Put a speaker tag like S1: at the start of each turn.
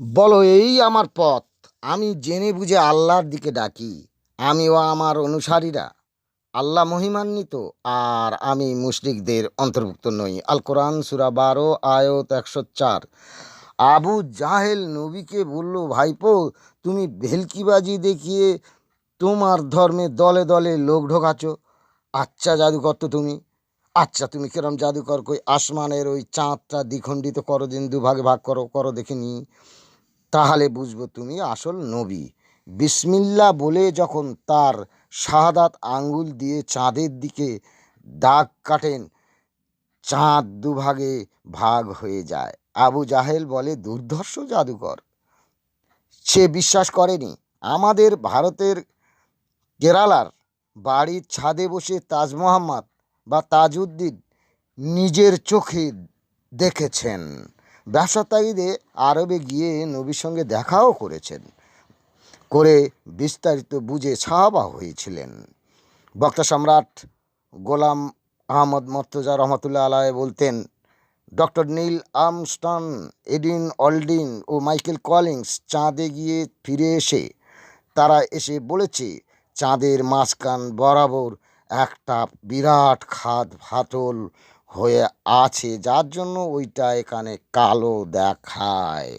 S1: বলো, এই আমার পথ। আমি জেনে বুঝে আল্লাহর দিকে ডাকি। আমি ও আমার অনুসারীরা। আল্লাহ মহিমান্বিত। আর আমি মুশরিকদের অন্তর্ভুক্ত নই। আল কোরআন সুরা বারো, আয়ত একশো চার। আবু জাহেল নবীকে বলল, ভাইপো, তুমি ভেলকিবাজি দেখিয়ে তোমার ধর্মে দলে দলে লোক ঢোকাচ্ছ। আচ্ছা জাদুকর তো তুমি। আচ্ছা তুমি কিরম জাদুকর? কই আসমানের ওই চাঁদটা দ্বিখণ্ডিত করো, দিন দুভাগে ভাগ করো করো দেখিনি তাহলে বুঝব তুমি আসল নবী। বিসমিল্লা বলে যখন তার শাহাদাত আঙ্গুল দিয়ে চাঁদের দিকে দাগ কাটেন, চাঁদ দুভাগে ভাগ হয়ে যায়। আবু জাহেল বলে, দুর্ধর্ষ জাদুকর। সে বিশ্বাস করেনি। আমাদের ভারতের কেরালার বাড়ির ছাদে বসে তাজ মোহাম্মদ বা তাজউদ্দিন নিজের চোখে দেখেছেন। ব্যবসা তাগিদে আরবে গিয়ে নবীর সঙ্গে দেখাও করেছেন। করে বিস্তারিত বুঝে সাহাবা হয়েছিলেন। বক্তা সম্রাট গোলাম আহমদ মর্তজা রহমতুল্লাহ আলাহ বলতেন, doctor Neil Armstrong, Edwin Aldrin ও মাইকেল কলিংস চাঁদে গিয়ে ফিরে এসে তারা এসে বলেছে, চাঁদের মাঝখান বরাবর একটা বিরাট খাদ ফাটল হয়ে আছে যার জন্য ওইটা এখানে কালো দেখায়।